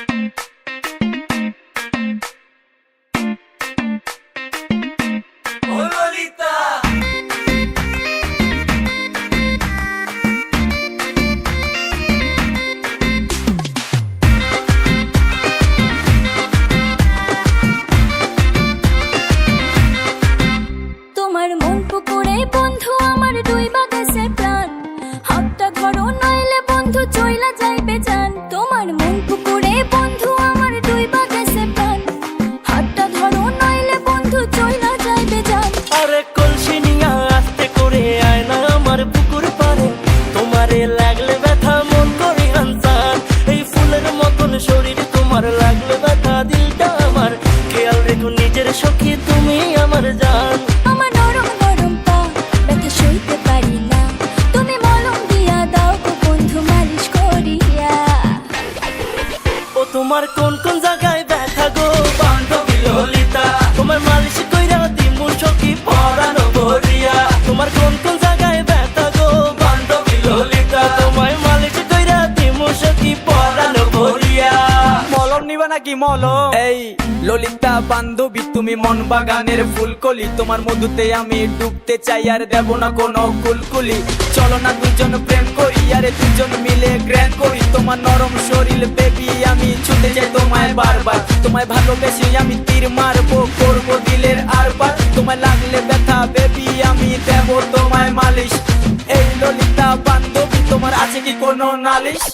তোমার শরীর তোমার লাগল ব্যথা দিলটা আমার। খেয়াল রেখো নিজের সখী তুমি আমার জান। আমার নরম নরম পা ব্যথা সইতে পারি না? তুমি মলম দিয়া দাও গো বন্ধু মালিশ করিয়া। ও তোমার কোন কোন জায়গায় ব্যথা গো? নাকি মলো এই ললিতা বান্ধবী, তুমি মন বাগানের ফুলকলি। তোমার মধুতে আমি ডুবতে চাই, আর দেব না কোনো কুলকুলি। চলো না দুজন প্রেম করি, আরে দুজন মিলে গ্র্যান্ড করি। তোমার নরম শরীর বেবি আমি ছুটে যাই তোমায় বারবার। তোমায় ভালোবেসে আমি তীর মারবো, করব দিলের আরবার। তোমায় লাগলে ব্যথা বেবি আমি দেব তোমায় মালিশ। এই ললিতা বান্ধবী, তোমার আছে কি কোনো নালিশ?